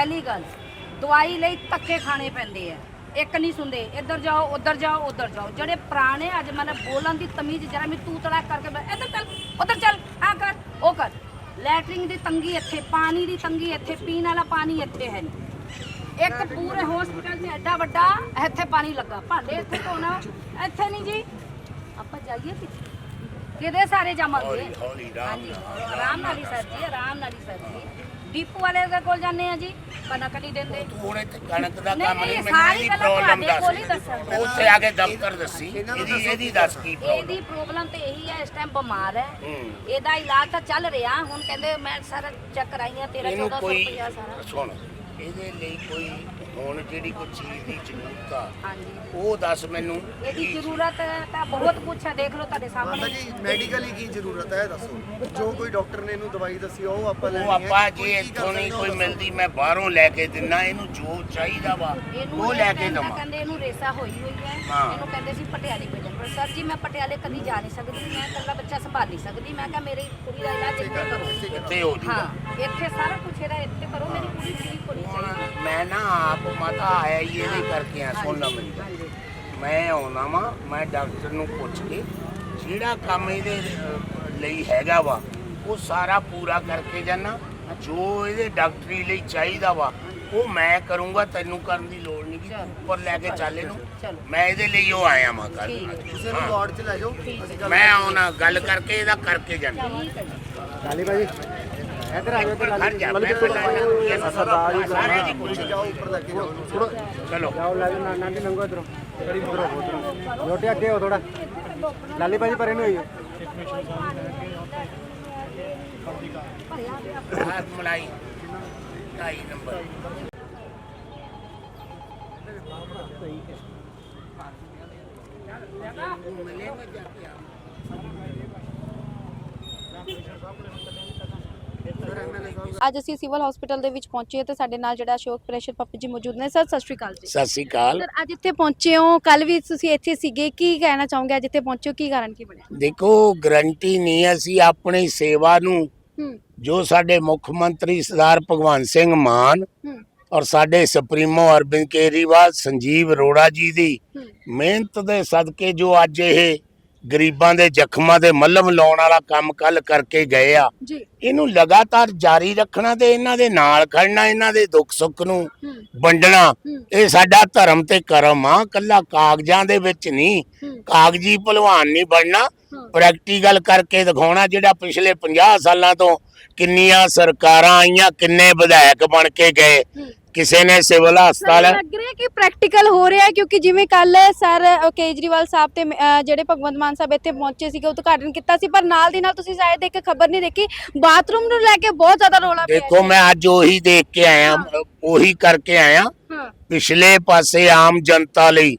ਪਹਿਲੀ ਗੱਲ ਦਵਾਈ ਲਈ ਧੱਕੇ ਖਾਣੇ ਪੈਂਦੇ ਆ। ਇੱਕ ਨਹੀਂ ਸੁਣਦੇ ਇੱਧਰ ਜਾਓ ਉੱਧਰ ਜਾਓ ਉੱਧਰ ਜਾਓ। ਜਿਹੜੇ ਪੁਰਾਣੇ ਅੱਜ ਮਤਲਬ ਬੋਲਣ ਦੀ ਤਮੀਜ਼ ਜਰਾ ਮੈਂ ਤੂੰ ਤੜਾ ਕਰਕੇ ਬੈ- ਇੱਧਰ ਚੱਲ ਉੱਧਰ ਚੱਲ ਆ ਕਰ ਉਹ ਕਰ। ਲੈਟਰਿੰਗ ਦੀ ਤੰਗੀ ਇੱਥੇ ਪਾਣੀ ਦੀ ਤੰਗੀ ਇੱਥੇ ਪੀਣ ਵਾਲਾ ਪਾਣੀ ਇੱਥੇ ਹੈ ਨਹੀਂ। ਇੱਕ ਪੂਰੇ ਹਸਪੀਟਲ 'ਚ ਐਡਾ ਵੱਡਾ ਇੱਥੇ ਪਾਣੀ ਲੱਗਾ। ਭਾਂਡੇ ਇੱਥੇ ਧੋਣਾ ਇੱਥੇ ਨਹੀਂ ਜੀ। ਆਪਾਂ ਜਾਈਏ ਕਿੱਥੇ ਕਿਹਦੇ ਸਾਰੇ ਜਾਵਾਂਗੇ ਹੌਲੀ ਹੌਲੀ ਆਰਾਮ ਨਾਲ ਆਰਾਮ ਨਾਲ ਹੀ ਸਰ ਜੀ ਆਰਾਮ ਨਾਲ ਹੀ ਸਰ ਜੀ। ਡੀਪੂ ਵਾਲੇ ਦੇ ਕੋਲ ਜਾਂਦੇ ਆ ਜੀ ਕਣਕ ਨਹੀਂ ਦਿੰਦੇ। ਹੁਣ ਇੱਥੇ ਕਣਕ ਦਾ ਨਹੀਂ, ਕੰਮ ਨਹੀਂ, ਨਹੀਂ ਮੈਨੂੰ ਸਾਰੀ ਇਹਦੀ ਗੱਲਾਂ ਪ੍ਰੋਬਲਮ ਤੁਹਾਡੇ ਕੋਲ ਹੀ। ਦੱਸ ਉੱਥੇ ਆ ਕੇ ਦਫ਼ਤਰ ਦੱਸੀ ਇਹਦੀ ਇਹਦੀ ਦੱਸ ਕੀ ਪ੍ਰੋਬਲਮ ਇਹਦੀ ਪ੍ਰੋਬਲਮ ਤੇ ਇਹੀ ਹੈ ਇਸ ਟਾਈਮ ਬਿਮਾਰ ਹੈ। ਹੂੰ। ਇਹਦਾ ਇਲਾਜ ਤਾਂ ਚੱਲ ਰਿਹਾ ਹੁਣ ਕਹਿੰਦੇ ਮੈਂ ਸਾਰਾ ਚੈੱਕ ਕਰਾਈਆਂ ਤੇਰਾ ਇਹਨੂੰ 1400 ਕੋਈ ਰੁਪਇਆ ਸਾਰਾ। ਸੁਣ ਇਹਦੇ ਲਈ ਕੋਈ ਹੁਣ ਜਿਹੜੀ ਕੋਈ ਚੀਜ਼ ਦੀ ਜ਼ਰੂਰਤ ਆ ਹਾਂਜੀ। ਉਹ ਦੱਸ ਮੈਨੂੰ। ਇਹਦੀ ਜ਼ਰੂਰਤ ਤਾਂ ਬਹੁਤ ਕੁਛ ਹੈ ਦੇਖ ਲਓ ਤੁਹਾਡੇ ਮਾਤਾ ਸਾਹਮਣੇ ਜੀ ਮੈਡੀਕਲੀ ਕੀ ਜ਼ਰੂਰਤ ਹੈ ਦੱਸੋ। ਜੋ ਕੋਈ ਡਾਕਟਰ ਨੇ ਇਹਨੂੰ ਦਵਾਈ ਦੱਸੀ ਉਹ ਆਪਾਂ ਲੈਣੀ ਉਹ ਹੈ। ਆਪਾਂ ਕੋਈ ਜੇ ਕੀ ਕਰ ਇੱਥੋਂ ਨਹੀਂ ਸਕਦੇ ਕੋਈ ਦੱਸੋ। ਮਿਲਦੀ ਮੈਂ ਬਾਹਰੋਂ ਲੈ ਕੇ ਦਿੰਨਾ ਇਹਨੂੰ ਜੋ ਚਾਹੀਦਾ ਵਾ ਇਹਨੂੰ ਉਹ ਲੈ ਕੇ ਦਵਾਂ। ਕਹਿੰਦੇ ਇਹਨੂੰ ਰੇਸਾ ਹੋਈ ਹੋਈ ਹੈ। ਹਾਂ। ਇਹਨੂੰ ਕਹਿੰਦੇ ਸੀ ਪਟਿਆਲੇ ਸਰ ਜੀ ਮੈਂ ਪਟਿਆਲੇ ਕਦੀ ਜਾ ਨਹੀਂ ਸਕਦੀ ਮੈਂ ਇਕੱਲਾ ਬੱਚਾ ਸੰਭਾਲ ਨਹੀਂ ਸਕਦੀ। ਮੈਂ ਕਿਹਾ ਮੇਰੀ ਕੁੜੀ ਦਾ ਇਲਾਜ ਇੱਥੇ ਕਰੋ। ਇੱਥੇ ਹੋ ਹਾਂ ਜੂਗਾ। ਇੱਥੇ ਸਾਰਾ ਕੁਝ ਇਹਦਾ ਇੱਥੇ ਕਰੋ ਮੇਰੀ ਕੁੜੀ ਠੀਕ ਹੋਣੀ ਚਾਹੀਦੀ। ਮੈਂ ਨਾ ਆਪ ਮਾਤਾ ਆਇਆ ਹੀ ਇਹਦੇ ਕਰਕੇ ਆ ਸੁਣ ਲਾ ਮੇਰੀ ਗੱਲ। ਮੈਂ ਆਉਣਾ ਵਾ ਮੈਂ ਡਾਕਟਰ ਨੂੰ ਪੁੱਛ ਕੇ ਜਿਹੜਾ ਕੰਮ ਇਹਦੇ ਲਈ ਹੈਗਾ ਵਾ ਉਹ ਸਾਰਾ ਪੂਰਾ ਕਰਕੇ ਜਾਣਾ ਜੋ ਇਹਦੇ ਡਾਕਟਰੀ ਲਈ ਚਾਹੀਦਾ ਵਾ ਉਹ ਮੈਂ ਕਰੂੰਗਾ ਤੈਨੂੰ ਕਰਨ ਦੀ ਲੋੜ ਚਲੋ। ਉੱਪਰ ਲੈ ਕੇ ਚੱਲ ਇਹਨੂੰ ਚਲੋ। ਮੈਂ ਇਹਦੇ ਲਈ ਉਹ ਆਇਆ ਮਾਂ ਕੱਲ ਹੈ। ਕਿਸੇ ਨੂੰ ਵਾਰਡ 'ਚ ਲੈ ਜਾਓ। ਗੱਲ ਮੈਂ ਆਉਣਾ ਗੱਲ ਕਰਕੇ ਇਹਦਾ ਕਰਕੇ ਜਾਣਾ ਠੀਕ ਹੈ ਜੀ। ਲਾਲੀ ਭਾਜੀ ਇੱਧਰ ਆ ਜਾਓ ਖੜ ਲਾਲੀ ਜਾ ਮੈਂ ਪਹਿਲਾਂ ਇਹ ਸਰਦਾਰ ਜੀ ਸਾਰੇ ਦੀ ਪੁੱਛ ਜਾਓ ਉੱਪਰ ਲੈ ਕੇ ਜਾਓ। ਚਲੋ। ਜਾਓ ਲਾਲੀ ਨਾ ਨਾਂਡੀ ਲੰਗੋ ਇਧਰੋਂ। ਕਿਹੜੀ ਉਧਰੋਂ ਉਧਰੋਂ ਲੋਟੇ ਅੱਗੇ ਹੋ ਥੋੜਾ ਲਾਲੀ ਭਾਜੀ ਪਰੇ ਨੂੰ ਹੋਈਓ ਹਾਥ ਮਲਾਈ। ਢਾਈ ਨੰਬਰ। ਜਾ ਅੱਜ ਅਸੀਂ ਸਿਵਲ ਹਸਪੀਟਲ ਦੇ ਵਿੱਚ ਪਹੁੰਚੇ ਤੇ ਸਾਡੇ ਨਾਲ ਜਿਹੜਾ ਅਸ਼ੋਕ ਪ੍ਰੈਸ਼ਰ ਪੱਪੀ ਜੀ ਮੌਜੂਦ ਨੇ। ਸਰ ਸਤਿ ਸ਼੍ਰੀ ਅਕਾਲ ਜੀ। ਸਤਿ ਸ਼੍ਰੀ ਅਕਾਲ। ਸਰ ਅੱਜ ਇੱਥੇ ਪਹੁੰਚੇ ਹੋ। ਕੱਲ ਵੀ ਤੁਸੀਂ ਇੱਥੇ ਸੀਗੇ। ਕੀ ਕਹਿਣਾ ਚਾਹੋਗੇ? ਅੱਜ ਇੱਥੇ ਪਹੁੰਚੇ ਹੋ। ਕੀ ਕਾਰਨ ਕੀ ਬਣਿਆ? ਦੇਖੋ ਗਰੰਟੀ ਨਹੀਂ ਹੈ, ਅਸੀਂ ਆਪਣੀ ਸੇਵਾ ਨੂੰ ਹੂੰ। ਜੋ ਸਾਡੇ ਮੁੱਖ ਮੰਤਰੀ ਸਰਦਾਰ ਭਗਵੰਤ ਸਿੰਘ ਮਾਨ ਹੂੰ। ਔਰ ਸਾਡੇ ਸੁਪਰੀਮੋ ਅਰਵਿੰਦ ਕੇਜਰੀਵਾਲ ਸੰਜੀਵ ਅਰੋੜਾ ਜੀ ਦੀ ਮਿਹਨਤ ਦੇ ਸਦਕੇ ਜੋ ਅੱਜ ਇਹ ਗਰੀਬਾਂ ਦੇ ਜ਼ਖਮਾਂ ਦੇ ਮੱਲਮ ਲਾਉਣ ਵਾਲਾ ਕੰਮ ਕੱਲ ਕਰਕੇ ਗਏ ਆ ਇਹਨੂੰ ਲਗਾਤਾਰ ਜਾਰੀ ਰੱਖਣਾ ਤੇ ਇਹਨਾਂ ਦੇ ਨਾਲ ਖੜਨਾ ਇਹਨਾਂ ਦੇ ਦੁੱਖ ਸੁੱਖ ਨੂੰ ਵੰਡਣਾ ਇਹ ਸਾਡਾ ਧਰਮ ਤੇ ਕਰਮ ਆ ਕੱਲਾ ਕਾਗਜ਼ਾਂ ਦੇ ਵਿੱਚ ਨਹੀਂ ਕਾਗਜ਼ੀ ਭਲਵਾਨ ਨਹੀਂ ਬਣਨਾ। ਪ੍ਰੈਕਟੀਕਲ ਕਰਕੇ ਦਿਖਾਉਣਾ ਜਿਹੜਾ ਪਿਛਲੇ 50 ਸਾਲਾਂ ਤੋਂ ਕਿੰਨੀਆਂ ਸਰਕਾਰਾਂ ਆਈਆਂ ਕਿੰਨੇ ਵਿਧਾਇਕ ਬਣ ਕੇ ਗਏ ਕਿਸੇ ਨੇ ਸਿਵਲ ਹਸਪਤਾਲ ਸਾਨੂੰ ਲੱਗ ਰਿਹਾ ਕਿ ਪ੍ਰੈਕਟੀਕਲ ਹੋ ਰਿਹਾ ਹੈ ਕਿਉਂਕਿ ਜਿਵੇਂ ਕੱਲ ਸਰ ਕੇਜਰੀਵਾਲ ਸਾਹਿਬ ਤੇ ਅ, ਜਿਹੜੇ ਭਗਵੰਤ ਮਾਨ ਸਾਹਿਬ ਇੱਥੇ ਪਹੁੰਚੇ ਸੀਗੇ ਉਦਘਾਟਨ ਕੀਤਾ ਸੀ ਪਰ ਨਾਲ ਦੀ ਨਾਲ ਤੁਸੀਂ ਸ਼ਾਇਦ ਇੱਕ ਖਬਰ ਨਹੀਂ ਦੇਖੀ ਬਾਥਰੂਮ ਨੂੰ ਲੈ ਕੇ ਬਹੁਤ ਜ਼ਿਆਦਾ ਰੌਲਾ ਪਿਆ ਦੇਖੋ ਮੈਂ ਅੱਜ ਉਹੀ ਦੇਖ ਕੇ ਆਇਆ ਉਹੀ ਕਰਕੇ ਆਇਆ ਹਾਂ। ਪਿਛਲੇ ਪਾਸੇ ਆਮ ਜਨਤਾ ਲਈ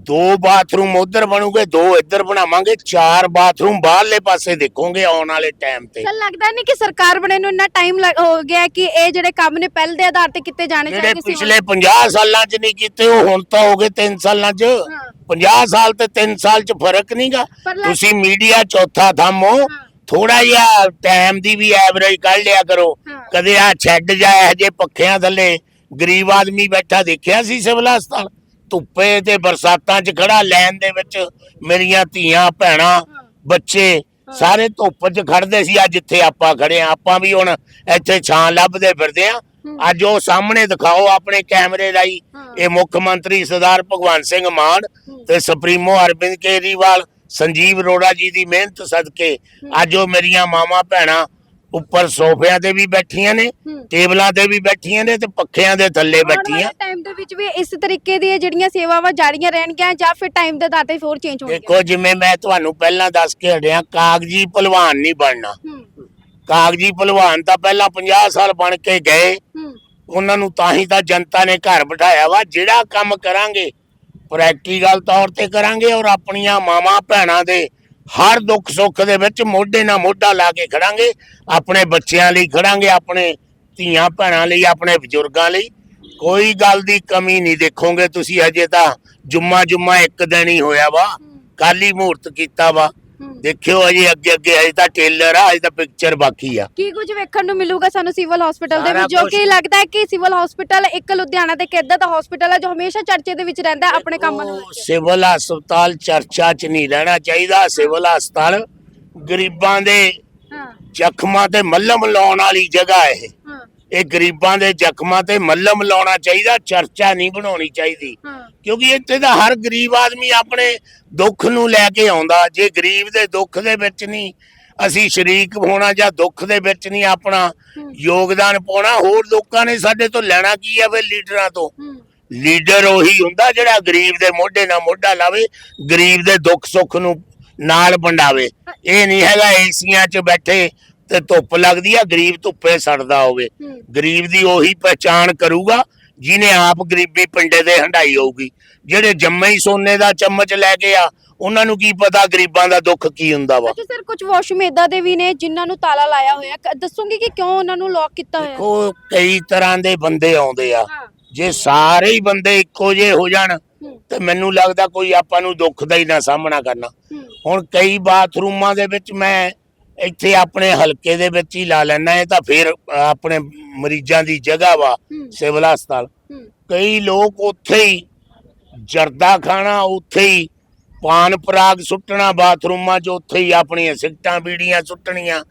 ਦੋ ਬਾਥਰੂਮ ਉਧਰ ਬਣੂਗੇ ਦੋ ਇੱਧਰ ਬਣਾਵਾਂਗੇ ਚਾਰ ਬਾਥਰੂਮ ਬਾਹਰਲੇ ਪਾਸੇ ਦੇਖੋਗੇ ਆਉਣ ਵਾਲੇ ਟਾਈਮ ਤੇ। ਸਰ ਲੱਗਦਾ ਨਹੀਂ ਕਿ ਸਰਕਾਰ ਬਣੇ ਨੂੰ ਇੰਨਾ ਟਾਈਮ ਹੋ ਗਿਆ ਕਿ ਇਹ ਜਿਹੜੇ ਕੰਮ ਨੇ ਪਹਿਲ ਦੇ ਆਧਾਰ ਤੇ ਕੀਤੇ ਜਾਣੇ ਜਿਹੜੇ ਚਾਹੀਦੇ ਸੀ ਪਿਛਲੇ 50 ਸਾਲਾਂ 'ਚ ਨਹੀਂ ਕੀਤੇ ਉਹ ਹੁਣ ਤਾਂ ਹੋ ਗਏ 3 ਸਾਲਾਂ 'ਚ। ਹਾਂ। 50 ਸਾਲ ਤੇ 3 ਸਾਲ 'ਚ ਫ਼ਰਕ ਨਹੀਂਗਾ ਤੁਸੀਂ ਮੀਡੀਆ ਚੌਥਾ ਥੰਮੋ ਹਾਂ। ਥੋੜਾ ਜਿਹਾ ਟਾਈਮ ਦੀ ਵੀ ਐਵਰੇਜ ਕੱਢ ਲਿਆ ਕਰੋ। ਕਦੇ ਆ ਛੱਡ ਜਾਏ ਜੇ ਪੱਖਿਆਂ ਥੱਲੇ ਗਰੀਬ ਆਦਮੀ ਬੈਠਾ ਦੇਖਿਆ ਸੀ ਸਿਵਲ ਹਸਪਤਾਲ? ਧੁੱਪੇ ਤੇ ਬਰਸਾਤਾਂ 'ਚ ਖੜਾ ਲੈਣ ਦੇ ਵਿੱਚ ਮੇਰੀਆਂ ਧੀਆਂ, ਭੈਣਾਂ, ਬੱਚੇ ਸਾਰੇ ਧੁੱਪ 'ਚ ਖੜਦੇ ਸੀ, ਅੱਜ ਜਿੱਥੇ ਆਪਾਂ ਖੜੇ ਆ। ਆਪਾਂ ਵੀ ਹੁਣ ਇੱਥੇ ਛਾਂ ਲੱਭਦੇ ਫਿਰਦੇ ਆ। ਅੱਜ ਉਹ ਸਾਹਮਣੇ ਦਿਖਾਓ ਆਪਣੇ ਕੈਮਰੇ ਰਾਈ ਇਹ ਮੁੱਖ ਮੰਤਰੀ ਸਰਦਾਰ ਭਗਵੰਤ ਸਿੰਘ ਮਾਨ ਤੇ ਸੁਪਰੀਮੋ ਅਰਵਿੰਦ ਕੇਜਰੀਵਾਲ, ਸੰਜੀਵ ਅਰੋੜਾ ਜੀ ਦੀ ਮਿਹਨਤ ਸਦਕੇ ਅੱਜ ਉਹ ਮੇਰੀਆਂ ਮਾਵਾਂ, ਭੈਣਾਂ ਉੱਪਰ ਸੋਫਿਆਂ ਤੇ ਵੀ ਬੈਠੀਆਂ ਨੇ। ਟੇਬਲਾਂ ਤੇ ਵੀ ਬੈਠੀਆਂ ਨੇ ਤੇ ਪੱਖਿਆਂ ਦੇ ਥੱਲੇ ਬੈਠੀਆਂ। ਟਾਈਮ ਦੇ ਵਿੱਚ ਵੀ ਇਸ ਤਰੀਕੇ ਦੀਆਂ ਜਿਹੜੀਆਂ ਸੇਵਾਵਾਂ ਜਾਰੀਆਂ ਰਹਿਣਗੀਆਂ ਜਾਂ ਫਿਰ ਟਾਈਮ ਦੇ ਆਧਾਰ ਤੇ ਹੋਰ ਚੇਂਜ ਹੋਣਗੀਆਂ? ਦੇਖੋ ਜਿਵੇਂ ਮੈਂ ਤੁਹਾਨੂੰ ਪਹਿਲਾਂ ਦੱਸ ਕੇ ਹਟਿਆ ਕਾਗਜ਼ੀ ਭਲਵਾਨ ਨਹੀਂ ਬਣਨਾ। ਕਾਗਜ਼ੀ ਭਲਵਾਨ ਤਾਂ ਪਹਿਲਾਂ 50 ਸਾਲ ਬਣ ਕੇ ਗਏ। ਉਹਨਾਂ ਨੂੰ ਤਾਂ ਹੀ ਤਾਂ ਜਨਤਾ ਨੇ ਘਰ ਬਿਠਾਇਆ ਵਾ ਜਿਹੜਾ ਕੰਮ ਕਰਾਂਗੇ ਪ੍ਰੈਕਟੀਕਲ ਤੌਰ ਤੇ ਕਰਾਂਗੇ ਔਰ ਆਪਣੀਆਂ ਮਾਵਾਂ ਭੈਣਾਂ ਦੇ ਹਰ ਦੁੱਖ ਸੁੱਖ ਦੇ ਵਿੱਚ ਮੋਢੇ ਨਾਲ ਮੋਢਾ ਲਾ ਕੇ ਖੜਾਂਗੇ ਆਪਣੇ ਬੱਚਿਆਂ ਲਈ ਖੜਾਂਗੇ ਆਪਣੇ ਧੀਆਂ ਭੈਣਾਂ ਲਈ ਆਪਣੇ ਬਜ਼ੁਰਗਾਂ ਲਈ। ਕੋਈ ਗੱਲ ਦੀ ਕਮੀ ਨਹੀਂ ਦੇਖੋਗੇ ਤੁਸੀਂ ਹਜੇ ਤਾਂ ਜੁਮਾ ਜੁਮਾ ਇੱਕ ਦਿਨ ਹੀ ਹੋਇਆ ਵਾ। ਕੱਲ ਹੀ ਮਹੂਰਤ ਕੀਤਾ ਵਾ। ਦੇਖਿਓ ਅਜੇ ਅੱਗੇ ਅੱਗੇ ਹਜੇ ਤਾਂ ਟੇਲਰ ਆ ਹਜੇ ਤਾਂ ਪਿਕਚਰ ਬਾਕੀ ਆ। ਕੀ ਕੁਝ ਵੇਖਣ ਨੂੰ ਮਿਲੂਗਾ ਸਾਨੂੰ ਸਿਵਲ ਹਸਪੀਟਲ ਦੇ ਸਾਰਾ ਵਿੱਚ? ਜੋ ਕੁਛ। ਕਿ ਲੱਗਦਾ ਹੈ ਕਿ ਸਿਵਲ ਹਸਪੀਟਲ ਇੱਕ ਲੁਧਿਆਣਾ ਤੇ ਇੱਕ ਏਦਾਂ ਦਾ ਹਸਪੀਟਲ ਹੈ ਜੋ ਹਮੇਸ਼ਾ ਚਰਚੇ ਦੇ ਵਿੱਚ ਰਹਿੰਦਾ ਹੈ ਆਪਣੇ ਕੰਮਾਂ ਨੂੰ ਲੈ ਉਹ ਕੇ ਸਿਵਲ ਹਸਪਤਾਲ ਚਰਚਾ 'ਚ ਨਹੀਂ ਰਹਿਣਾ ਚਾਹੀਦਾ। ਸਿਵਲ ਹਸਪਤਾਲ ਗਰੀਬਾਂ ਦੇ ਹਾਂ। ਜ਼ਖਮਾਂ ਤੇ ਮੱਲਮ ਲਾਉਣ ਵਾਲੀ ਜਗ੍ਹਾ ਇਹ। ਹਾਂ। ਇਹ ਗਰੀਬਾਂ ਦੇ ਜ਼ਖਮਾਂ ਤੇ ਮੱਲਮ ਲਾਉਣਾ ਚਾਹੀਦਾ ਚਰਚਾ ਨਹੀਂ ਬਣਾਉਣੀ ਚਾਹੀਦੀ। ਹਾਂ। ਕਿਉਂਕਿ ਇੱਥੇ ਤਾਂ ਹਰ ਗਰੀਬ ਆਦਮੀ ਆਪਣੇ ਦੁੱਖ ਨੂੰ ਲੈ ਕੇ ਆਉਂਦਾ। ਜੇ ਗਰੀਬ ਦੇ ਦੁੱਖ ਦੇ ਵਿੱਚ ਨਹੀਂ ਅਸੀਂ ਸ਼ਰੀਕ ਹੋਣਾ ਜਾਂ ਦੁੱਖ ਦੇ ਵਿੱਚ ਨਹੀਂ ਆਪਣਾ ਯੋਗਦਾਨ ਪਾਉਣਾ ਹੋਰ ਲੋਕਾਂ ਨੇ ਸਾਡੇ ਤੋਂ ਲੈਣਾ ਕੀ ਹੈ ਵੇ ਲੀਡਰਾਂ ਤੋਂ? ਲੀਡਰ ਉਹੀ ਹੁੰਦਾ ਜਿਹੜਾ ਗਰੀਬ ਦੇ ਮੋਢੇ ਨਾਲ ਮੋਢਾ ਲਾਵੇ ਗਰੀਬ ਦੇ ਦੁੱਖ ਸੁੱਖ ਨੂੰ ਨਾਲ ਵੰਡਾਵੇ। ਇਹ ਨਹੀਂ ਹੈਗਾ ਏਸੀਆਂ 'ਚ ਬੈਠੇ ਤੇ ਧੁੱਪ ਲੱਗਦੀ ਆ ਗਰੀਬ ਧੁੱਪੇ ਸੜਦਾ ਹੋਵੇ। ਗਰੀਬ ਦੀ ਉਹੀ ਪਹਿਚਾਣ ਕਰੂਗਾ ਜਿਹਨੇ ਆਪ ਗਰੀਬੀ ਪਿੰਡੇ ਦੇ ਹੰਡਾਈ ਹੋਊਗੀ ਜਿਹੜੇ ਜੰਮੇ ਹੀ ਸੋਨੇ ਦਾ ਚਮਚ ਲੈ ਕੇ ਆ ਉਹਨਾਂ ਨੂੰ ਕੀ ਪਤਾ ਗਰੀਬਾਂ ਦਾ ਦੁੱਖ ਕੀ ਹੁੰਦਾ ਵਾ? ਅੱਛਾ ਸਰ ਕੁਝ ਵਾਸ਼ਰੂਮ ਇਦਾਂ ਦੇ ਵੀ ਨੇ ਜਿਨ੍ਹਾਂ ਨੂੰ ਤਾਲਾ ਲਾਇਆ ਹੋਇਆ? ਕ- ਦੱਸੋਗੇ ਕਿ ਕਿਉਂ ਉਹਨਾਂ ਨੂੰ ਲੌਕ ਕੀਤਾ ਹੋਇਆ? ਦੇਖੋ ਕਈ ਤਰ੍ਹਾਂ ਦੇ ਬੰਦੇ ਆਉਂਦੇ ਆ। ਹਾਂ। ਜੇ ਸਾਰੇ ਹੀ ਬੰਦੇ ਇੱਕੋ ਜਿਹੇ ਹੋ ਜਾਣ ਹੂੰ। ਤੇ ਮੈਨੂੰ ਲੱਗਦਾ ਕੋਈ ਆਪਾਂ ਨੂੰ ਦੁੱਖ ਦਾ ਹੀ ਨਾ ਸਾਹਮਣਾ ਕਰਨਾ। ਹੂੰ। ਹੁਣ ਕਈ ਬਾਥਰੂਮਾਂ ਦੇ ਵਿੱਚ ਮੈਂ ਇੱਥੇ ਆਪਣੇ ਹਲਕੇ ਦੇ ਵਿੱਚ ਹੀ ਲਾ ਲੈਣਾ ਇਹ ਤਾਂ ਫਿਰ ਆਪਣੇ ਮਰੀਜ਼ਾਂ ਦੀ ਜਗ੍ਹਾ ਵਾ। ਹੂੰ। ਸਿਵਲ ਹਸਪਤਾਲ। ਕਈ ਲੋਕ ਉੱਥੇ ਹੀ ਜਰਦਾ ਖਾਣਾ ਉੱਥੇ ਹੀ ਪਾਨ ਪਰਾਗ ਸੁੱਟਣਾ ਬਾਥਰੂਮਾਂ 'ਚ ਉੱਥੇ ਹੀ ਆਪਣੀਆਂ ਸਿਗਟਾਂ ਬੀੜੀਆਂ ਸੁੱਟਣੀਆਂ।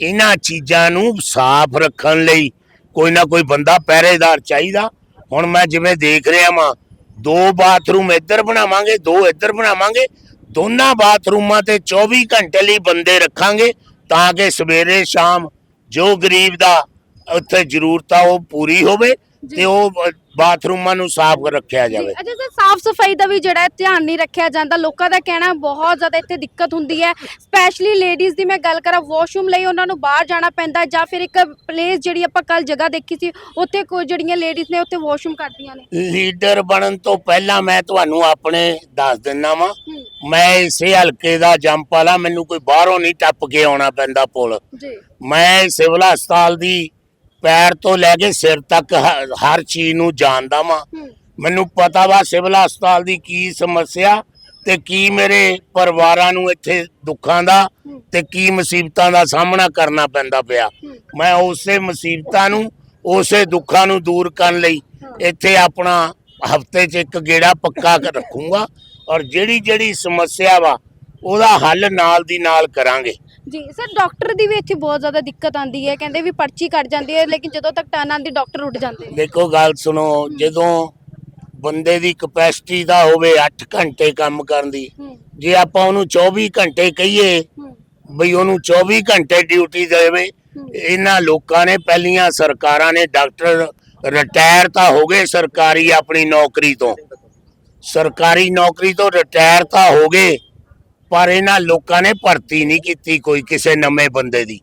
ਇਹਨਾਂ ਚੀਜ਼ਾਂ ਨੂੰ ਸਾਫ਼ ਰੱਖਣ ਲਈ ਕੋਈ ਨਾ ਕੋਈ ਬੰਦਾ ਪਹਿਰੇਦਾਰ ਚਾਹੀਦਾ। ਹੁਣ ਮੈਂ ਜਿਵੇਂ ਦੇਖ ਰਿਹਾ ਵਾਂ ਦੋ ਬਾਥਰੂਮ ਇੱਧਰ ਬਣਾਵਾਂਗੇ ਦੋ ਇੱਧਰ ਬਣਾਵਾਂਗੇ। ਦੋਨਾਂ ਬਾਥਰੂਮਾਂ ਤੇ 24 ਘੰਟੇ ਲਈ ਬੰਦੇ ਰੱਖਾਂਗੇ ਤਾਂ ਕਿ ਸਵੇਰੇ ਸ਼ਾਮ ਜੋ ਗਰੀਬ ਦਾ ਉੱਥੇ ਜ਼ਰੂਰਤ ਆ ਉਹ ਪੂਰੀ ਹੋਵੇ ਤੇ ਉਹ ਬਾਥਰੂਮਾਂ ਨੂੰ ਸਾਫ਼ ਰੱਖਿਆ ਜਾਵੇ। ਅੱਛਾ ਸਰ ਸਾਫ਼ ਸਫ਼ਾਈ ਦਾ ਵੀ ਜਿਹੜਾ ਹੈ ਧਿਆਨ ਨਹੀਂ ਰੱਖਿਆ ਜਾਂਦਾ। ਲੋਕਾਂ ਦਾ ਕਹਿਣਾ ਬਹੁਤ ਜ਼ਿਆਦਾ ਇੱਥੇ ਦਿੱਕਤ ਹੁੰਦੀ ਹੈ। ਸਪੈਸ਼ਲੀ ਲੇਡੀਜ਼ ਦੀ ਮੈਂ ਗੱਲ ਕਰਾਂ ਵਾਸ਼ਰੂਮ ਲਈ ਉਹਨਾਂ ਨੂੰ ਬਾਹਰ ਜਾਣਾ ਪੈਂਦਾ ਜਾਂ ਫਿਰ ਇੱਕ ਪਲੇਸ ਜਿਹੜੀ ਆਪਾਂ ਕੱਲ ਜਗ੍ਹਾ ਦੇਖੀ ਸੀ ਉੱਥੇ ਕੋਈ ਜਿਹੜੀਆਂ ਲੇਡੀਜ਼ ਨੇ ਉੱਥੇ ਵਾਸ਼ਰੂਮ ਕਰਦੀਆਂ ਨੇ। ਲੀਡਰ ਬਣਨ ਤੋਂ ਪਹਿਲਾਂ ਮੈਂ ਤੁਹਾਨੂੰ ਆਪਣੇ ਦੱਸ ਦਿੰਨਾ ਵਾਂ। ਮੈਂ ਇਸੇ ਹਲਕੇ ਦਾ ਜੰਪਾਲਾ ਮੈਨੂੰ ਕੋਈ ਬਾਹਰੋਂ ਨਹੀਂ ਟੱਪ ਕੇ ਆਉਣਾ ਪੈਂਦਾ ਪੁਲ। ਜੀ। ਮੈਂ ਸਿਵਲ ਹਸਪਤਾਲ ਦੀ ਪੈਰ ਤੋਂ ਲੈ ਕੇ ਸਿਰ ਤੱਕ ਹ- ਹਰ ਚੀਜ਼ ਨੂੰ ਜਾਣਦਾ ਵਾਂ। ਮੈਨੂੰ ਪਤਾ ਵਾ ਸਿਵਲ ਹਸਪਤਾਲ ਦੀ ਕੀ ਸਮੱਸਿਆ ਤੇ ਕੀ ਮੇਰੇ ਪਰਿਵਾਰਾਂ ਨੂੰ ਇੱਥੇ ਦੁੱਖਾਂ ਦਾ ਤੇ ਕੀ ਮੁਸੀਬਤਾਂ ਦਾ ਸਾਹਮਣਾ ਕਰਨਾ ਪੈਂਦਾ ਪਿਆ। ਮੈਂ ਉਸੇ ਮੁਸੀਬਤਾਂ ਨੂੰ ਉਸੇ ਦੁੱਖਾਂ ਨੂੰ ਦੂਰ ਕਰਨ ਲਈ ਇੱਥੇ ਆਪਣਾ ਹਫ਼ਤੇ 'ਚ ਇੱਕ ਗੇੜਾ ਪੱਕਾ ਕਰ ਰੱਖੂੰਗਾ ਔਰ ਜਿਹੜੀ ਜਿਹੜੀ ਸਮੱਸਿਆ ਵਾ ਉਹਦਾ ਹੱਲ ਨਾਲ ਦੀ ਨਾਲ ਕਰਾਂਗੇ। ਜੀ ਸਰ ਡਾਕਟਰ ਦੀ ਵੀ ਇੱਥੇ ਬਹੁਤ ਜ਼ਿਆਦਾ ਦਿੱਕਤ ਆਉਂਦੀ ਹੈ ਕਹਿੰਦੇ ਵੀ ਪਰਚੀ ਕੱਟ ਜਾਂਦੀ ਹੈ ਲੇਕਿਨ ਜਦੋਂ ਤੱਕ ਟਰਨ ਆਉਂਦੀ ਡਾਕਟਰ ਉੱਠ ਜਾਂਦੇ ਨੇ। ਦੇਖੋ ਗੱਲ ਸੁਣੋ ਜਦੋਂ ਬੰਦੇ ਦੀ ਕਪੈਸਿਟੀ ਦਾ ਹੋਵੇ 8 ਘੰਟੇ ਕੰਮ ਕਰਨ ਦੀ ਹੂੰ। ਜੇ ਆਪਾਂ ਉਹਨੂੰ 24 ਘੰਟੇ ਕਹੀਏ ਹੂੰ। ਬਈ ਉਹਨੂੰ 24 ਘੰਟੇ ਡਿਊਟੀ ਦੇਵੇ ਇਹਨਾਂ ਲੋਕਾਂ ਨੇ ਪਹਿਲੀਆਂ ਸਰਕਾਰਾਂ ਨੇ ਡਾਕਟਰ ਰਿਟਾਇਰ ਤਾਂ ਹੋ ਗਏ ਸਰਕਾਰੀ ਆਪਣੀ ਨੌਕਰੀ ਤੋਂ। ਸਰਕਾਰੀ ਨੌਕਰੀ ਤੋਂ ਰਿਟਾਇਰ ਤਾਂ ਹੋ ਗਏ ਪਰ ਇਹਨਾਂ ਲੋਕਾਂ ਨੇ ਭਰਤੀ ਨਹੀਂ ਕੀਤੀ ਕੋਈ ਕਿਸੇ ਨਵੇਂ ਬੰਦੇ ਦੀ।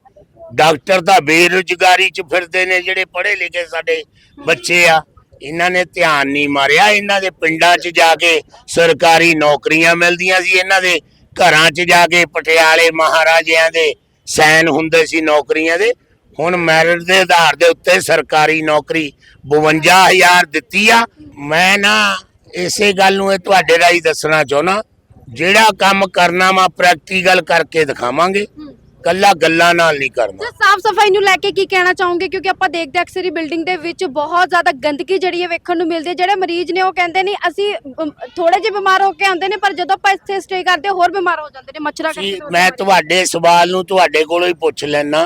ਡਾਕਟਰ ਤਾਂ ਬੇਰੁਜ਼ਗਾਰੀ 'ਚ ਫਿਰਦੇ ਨੇ ਜਿਹੜੇ ਪੜ੍ਹੇ ਲਿਖੇ ਸਾਡੇ ਬੱਚੇ ਆ। ਇਹਨਾਂ ਨੇ ਧਿਆਨ ਨਹੀਂ ਮਾਰਿਆ। ਇਹਨਾਂ ਦੇ ਪਿੰਡਾਂ 'ਚ ਜਾ ਕੇ ਸਰਕਾਰੀ ਨੌਕਰੀਆਂ ਮਿਲਦੀਆਂ ਸੀ। ਇਹਨਾਂ ਦੇ ਘਰਾਂ 'ਚ ਜਾ ਕੇ ਪਟਿਆਲੇ ਮਹਾਰਾਜਿਆਂ ਦੇ ਸੈਨ ਹੁੰਦੇ ਸੀ ਨੌਕਰੀਆਂ ਦੇ। ਹੁਣ ਮੈਰਿਟ ਦੇ ਆਧਾਰ ਦੇ ਉੱਤੇ ਸਰਕਾਰੀ ਨੌਕਰੀ 52000 ਦਿੱਤੀ ਆ। ਮੈਂ ਨਾ ਇਸੇ ਗੱਲ ਨੂੰ ਇਹ ਤੁਹਾਡੇ ਰਾਹੀਂ ਦੱਸਣਾ ਚਾਹੁੰਦਾ। ਜਿਹੜਾ ਕੰਮ ਕਰਨਾ ਵਾ ਪ੍ਰੈਕਟੀਕਲ ਕਰਕੇ ਦਿਖਾਵਾਂਗੇ। ਕੱਲਾ ਗੱਲਾਂ ਨਾਲ ਨਹੀਂ ਕਰਨਾ। ਸਰ ਸਾਫ਼ ਸਫ਼ਾਈ ਨੂੰ ਲੈ ਕੇ ਕੀ ਕਹਿਣਾ ਚਾਹੋਗੇ? ਕਿਉਂਕਿ ਆਪਾਂ ਦੇਖਦੇ ਅਕਸਰ ਹੀ ਬਿਲਡਿੰਗ ਦੇ ਵਿੱਚ ਬਹੁਤ ਜ਼ਿਆਦਾ ਗੰਦਗੀ ਜਿਹੜੀ ਹੈ ਵੇਖਣ ਨੂੰ ਮਿਲਦੀ ਹੈ। ਜਿਹੜੇ ਮਰੀਜ਼ ਨੇ ਉਹ ਕਹਿੰਦੇ ਨੇ ਅਸੀਂ ਥੋੜੇ ਜਿਹੇ ਬਿਮਾਰ ਹੋ ਕੇ ਆਉਂਦੇ ਨੇ ਪਰ ਜਦੋਂ ਆਪਾਂ ਇੱਥੇ ਸਟੇ ਕਰਦੇ ਹੋਰ ਬਿਮਾਰ ਹੋ ਜਾਂਦੇ ਨੇ ਮੱਛਰਾਂ ਕਰਕੇ। ਮੈਂ ਤੁਹਾਡੇ ਸਵਾਲ ਨੂੰ ਤੁਹਾਡੇ ਕੋਲੋਂ ਹੀ ਪੁੱਛ ਲੈਣਾ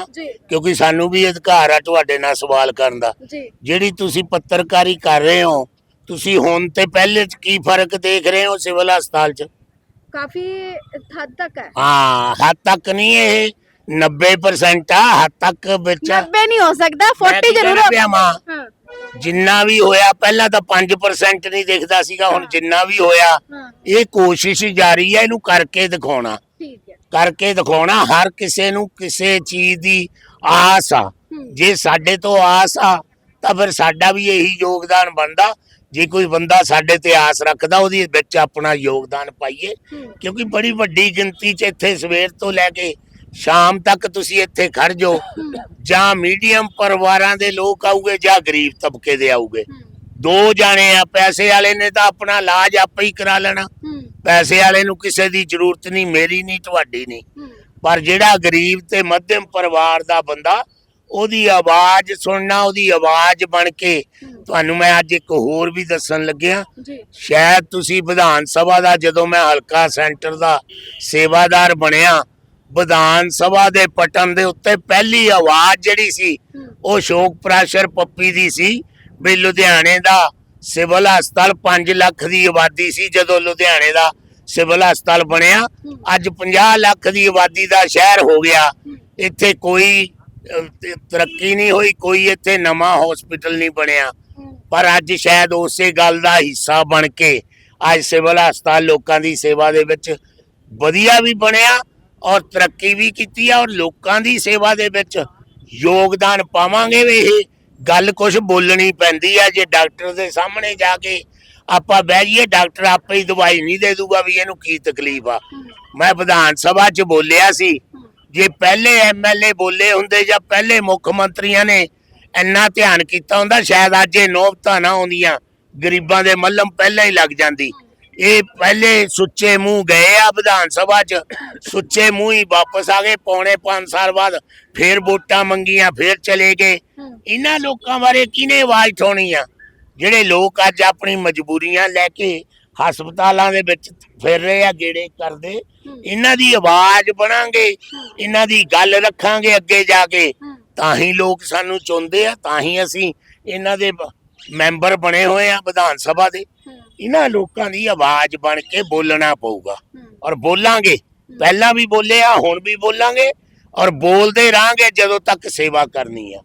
ਕਿਉਂਕਿ ਸਾਨੂੰ ਵੀ ਅਧਿਕਾਰ ਆ ਤੁਹਾਡੇ ਨਾਲ ਸਵਾਲ ਕਰਨ ਦਾ। ਜਿਹੜੀ ਤੁਸੀਂ ਪੱਤਰਕਾਰੀ ਕਰ ਰਹੇ ਹੋ ਤੁਸੀਂ ਹੁਣ ਤੇ ਪਹਿਲੇ ਚ ਕੀ ਫ਼ਰਕ ਦੇਖ ਰਹੇ ਹੋ ਸਿਵਲ ਹਸਪਤਾਲ ਚ? ਕਾਫੀ ਹੱਦ ਤੱਕ ਹੈ। ਹਾਂ ਹੱਦ ਤੱਕ ਨਹੀਂ ਇਹ। 90% ਆ ਹੱਦ ਤੱਕ ਵਿੱਚ 90 ਨਹੀਂ ਹੋ ਸਕਦਾ 40 ਜ਼ਰੂਰ ਹੋ ਹਾਂ। ਜਿੰਨਾ ਵੀ ਹੋਇਆ ਪਹਿਲਾਂ ਤਾਂ 5% ਨਹੀਂ ਦਿਖਦਾ ਸੀਗਾ ਹੁਣ ਜਿੰਨਾ ਵੀ ਹੋਇਆ ਇਹ ਕੋਸ਼ਿਸ਼ ਜਾਰੀ ਹੈ ਇਹਨੂੰ ਕਰਕੇ ਦਿਖਾਉਣਾ। ਠੀਕ ਹੈ। ਕਰਕੇ ਦਿਖਾਉਣਾ ਹਰ ਕਿਸੇ ਨੂੰ ਕਿਸੇ ਚੀਜ਼ ਦੀ ਆਸ ਆ। ਜੇ ਸਾਡੇ ਤੋਂ ਆਸ ਆ ਤਾਂ ਫਿਰ ਸਾਡਾ ਵੀ ਇਹੀ ਯੋਗਦਾਨ ਬਣਦਾ। ਜੇ ਕੋਈ ਬੰਦਾ ਸਾਡੇ ਤੇ ਆਸ ਰੱਖਦਾ ਉਹਦੀ ਵਿੱਚ ਆਪਣਾ ਯੋਗਦਾਨ ਪਾਈਏ। ਕਿਉਂਕਿ ਬੜੀ ਵੱਡੀ ਗਿਣਤੀ 'ਚ ਇੱਥੇ ਸਵੇਰ ਤੋਂ ਲੈ ਕੇ ਸ਼ਾਮ ਤੱਕ ਤੁਸੀਂ ਇੱਥੇ ਖੜ ਜਾਓ। ਜਾਂ ਮੀਡੀਅਮ ਪਰਿਵਾਰਾਂ ਦੇ ਲੋਕ ਆਉਗੇ ਜਾਂ ਗਰੀਬ ਤਬਕੇ ਦੇ ਆਉਗੇ ਦੋ ਜਾਣੇ ਆ ਪੈਸੇ ਵਾਲੇ ਨੇ ਤਾਂ ਆਪਣਾ ਇਲਾਜ ਆਪੇ ਹੀ ਕਰਾ ਲੈਣਾ। ਪੈਸੇ ਵਾਲੇ ਨੂੰ ਕਿਸੇ ਦੀ ਜ਼ਰੂਰਤ ਨਹੀਂ ਮੇਰੀ ਨਹੀਂ ਤੁਹਾਡੀ ਨਹੀਂ। ਪਰ ਜਿਹੜਾ ਗਰੀਬ ਤੇ ਮੱਧਮ ਪਰਿਵਾਰ ਦਾ ਬੰਦਾ ਉਹਦੀ ਆਵਾਜ਼ ਸੁਣਨਾ ਉਹਦੀ ਆਵਾਜ਼ ਬਣ ਕੇ ਤੁਹਾਨੂੰ ਮੈਂ ਅੱਜ ਇੱਕ ਹੋਰ ਵੀ ਦੱਸਣ ਲੱਗਿਆ। ਸ਼ਾਇਦ ਤੁਸੀਂ ਵਿਧਾਨ ਸਭਾ ਦਾ ਜਦੋਂ ਮੈਂ ਹਲਕਾ ਸੈਂਟਰ ਦਾ ਸੇਵਾਦਾਰ ਬਣਿਆ ਵਿਧਾਨ ਸਭਾ ਦੇ ਪਟਨ ਦੇ ਉੱਤੇ ਪਹਿਲੀ ਆਵਾਜ਼ ਜਿਹੜੀ ਸੀ ਉਹ ਸ਼ੋਕ ਪ੍ਰਾਸ਼ਰ ਪੱਪੀ ਦੀ ਸੀ ਵੀ ਲੁਧਿਆਣੇ ਦਾ ਸਿਵਲ ਹਸਪਤਾਲ 5 ਲੱਖ ਦੀ ਆਬਾਦੀ ਸੀ ਜਦੋਂ ਲੁਧਿਆਣੇ ਦਾ ਸਿਵਲ ਹਸਪਤਾਲ ਬਣਿਆ। ਅੱਜ 50 ਲੱਖ ਦੀ ਆਬਾਦੀ ਦਾ ਸ਼ਹਿਰ ਹੋ ਗਿਆ। ਇੱਥੇ ਕੋਈ ਤਰੱਕੀ ਨਹੀਂ ਹੋਈ ਕੋਈ ਇੱਥੇ ਨਵਾਂ ਹਸਪੀਟਲ ਨਹੀਂ ਬਣਿਆ। ਪਰ ਅੱਜ ਸ਼ਾਇਦ ਉਸੇ ਗੱਲ ਦਾ ਹਿੱਸਾ ਬਣ ਕੇ ਅੱਜ ਸਿਵਲ ਹਸਪਤਾਲ ਲੋਕਾਂ ਦੀ ਸੇਵਾ ਦੇ ਵਿੱਚ ਵਧੀਆ ਵੀ ਬਣਿਆ ਔਰ ਤਰੱਕੀ ਵੀ ਕੀਤੀ ਆ ਔਰ ਲੋਕਾਂ ਦੀ ਸੇਵਾ ਦੇ ਵਿੱਚ ਯੋਗਦਾਨ ਪਾਵਾਂਗੇ ਵੀ ਇਹ ਗੱਲ ਕੁਝ ਬੋਲਣੀ ਪੈਂਦੀ ਆ ਜੇ ਡਾਕਟਰ ਦੇ ਸਾਹਮਣੇ ਜਾ ਕੇ ਆਪਾਂ ਬਹਿ ਜਾਈਏ ਡਾਕਟਰ ਆਪੇ ਹੀ ਦਵਾਈ ਨਹੀਂ ਦੇ ਦੂਗਾ ਵੀ ਇਹਨੂੰ ਕੀ ਤਕਲੀਫ ਆ। ਮੈਂ ਵਿਧਾਨ ਸਭਾ 'ਚ ਬੋਲਿਆ ਸੀ ਜੇ ਪਹਿਲੇ ਐਮਐਲਏ ਬੋਲੇ ਹੁੰਦੇ ਜਾਂ ਪਹਿਲੇ ਮੁੱਖ ਮੰਤਰੀਆਂ ਨੇ ਇੰਨਾ ਧਿਆਨ ਕੀਤਾ ਹੁੰਦਾ, ਸ਼ਾਇਦ ਅੱਜ ਇਹ ਨੌਬਤਾਂ ਨਾ ਆਉਂਦੀਆਂ, ਗਰੀਬਾਂ ਦੇ ਮੱਲਮ ਪਹਿਲਾਂ ਹੀ ਲੱਗ ਜਾਂਦੀ। ਇਹ ਪਹਿਲੇ ਸੁੱਚੇ ਮੂੰਹ ਗਏ ਆ ਵਿਧਾਨ ਸਭਾ 'ਚ, ਸੁੱਚੇ ਮੂੰਹ ਹੀ ਵਾਪਸ ਆ ਗਏ, ਪੌਣੇ 5 ਸਾਲ ਬਾਅਦ ਫੇਰ ਵੋਟਾਂ ਮੰਗੀਆਂ, ਫੇਰ ਚਲੇ ਗਏ। ਇਹਨਾਂ ਲੋਕਾਂ ਬਾਰੇ ਕਿਹਨੇ ਆਵਾਜ਼ ਉਠਾਉਣੀ ਆ? ਜਿਹੜੇ ਲੋਕ ਅੱਜ ਆਪਣੀ ਮਜਬੂਰੀਆਂ ਲੈ ਕੇ ਹਸਪਤਾਲਾਂ ਦੇ ਵਿੱਚ ਫਿਰ ਰਹੇ ਆ, ਗੇੜੇ ਕਰਦੇ ਇਹਨਾਂ ਦੀ ਆਵਾਜ਼ ਬਣਾਂਗੇ, ਇਹਨਾਂ ਦੀ ਗੱਲ ਰੱਖਾਂਗੇ ਅੱਗੇ ਜਾ ਕੇ। ਤਾਂ ਹੀ ਲੋਕ ਸਾਨੂੰ ਚੁਣਦੇ ਆ, ਤਾਂ ਹੀ ਅਸੀਂ ਇਹਨਾਂ ਦੇ ਮੈਂਬਰ ਬਣੇ ਹੋਏ ਆ ਵਿਧਾਨ ਸਭਾ ਦੇ। ਇਹਨਾਂ ਲੋਕਾਂ ਦੀ ਆਵਾਜ਼ ਬਣ ਕੇ ਬੋਲਣਾ ਪਊਗਾ। ਔਰ ਬੋਲਾਂਗੇ। ਪਹਿਲਾਂ ਵੀ ਬੋਲੇ ਆ ਹੁਣ ਵੀ ਬੋਲਾਂਗੇ। ਔਰ ਬੋਲਦੇ ਰਾਂਗੇ ਜਦੋਂ ਤੱਕ ਸੇਵਾ ਕਰਨੀ ਆ।